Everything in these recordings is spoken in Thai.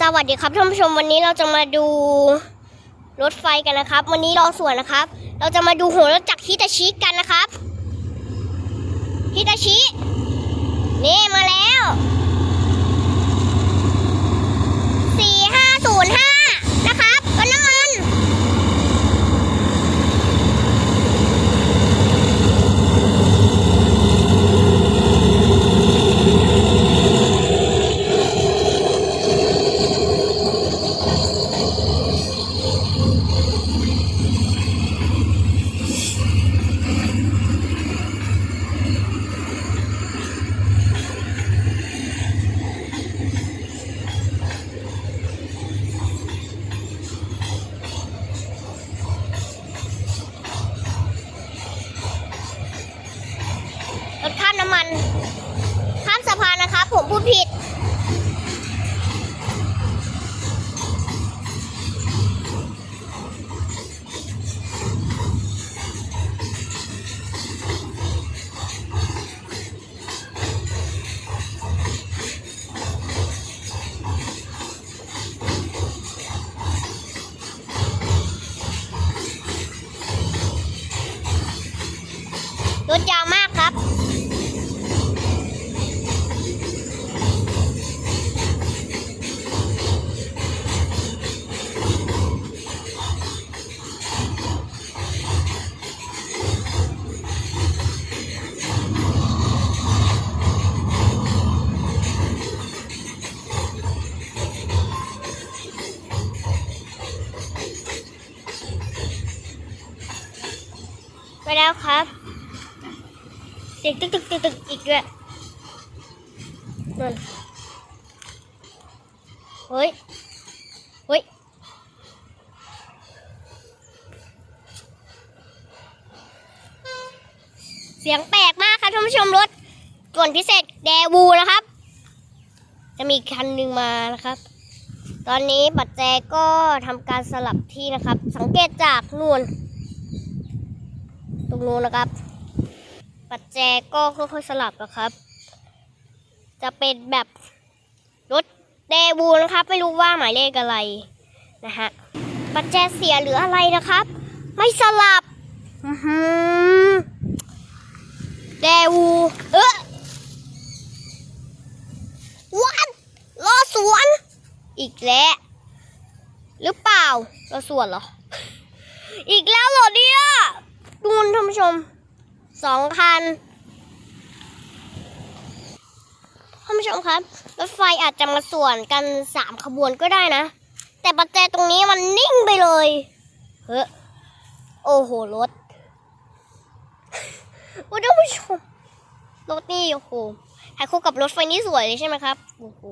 สวัสดีครับท่านผู้ชมวันนี้เราจะมาดูรถไฟกันนะครับ วันนี้รอส่วนนะครับ เราจะมาดูหัวรถจักรฮิตาชิกันนะครับฮิตาชินี่มาแล้ว รถยาวมากครับ ไปแล้วครับ เสียงตึกตึกตึกตึกอีกด้วยนั่นเฮ้ยเฮ้ยเสียงแปลกมากค่ะท่านผู้ชมรถก่วนพิเศษแดวูนะครับ จะมีคันหนึ่งมานะครับ ตอนนี้ปัจแจก็ทำการสลับที่นะครับ สังเกตจากนู่น ตรงนู้นนะครับ ปัจแจก็ค่อยๆสลับนะครับ จะเป็นแบบรถเดวูนะครับ ไม่รู้ว่าหมายเลขอะไรนะฮะปัจแจเสียหรืออะไรนะครับ ไม่สลับเดวูเออวันรอสวน อีกแล้ว หรือเปล่ารอสวนเหรอ อีกแล้วเหรอเนี่ย สองคันท่านผู้ชมครับรถไฟอาจจะมาส่วนกันสามขบวนก็ได้นะ แต่ปัจจัยตรงนี้มันนิ่งไปเลยเฮ้อโอ้โหรถโอ้ท่านผู้ชมรถนี่โอ้โหถ่ายคู่กับรถไฟนี่สวยเลยใช่ไหมครับโอ้โห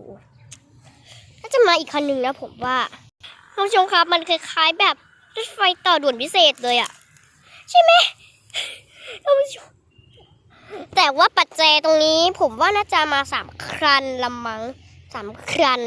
น่าจะมาอีกคันหนึ่งนะผมว่าท่านผู้ชมครับมันคล้ายๆแบบรถไฟต่อด่วนพิเศษเลยอะใช่ไหม ท่านผู้ชมแต่ว่าปัจเจตรงนี้ผมว่าน่าจะมาสามครันละมังสามครัน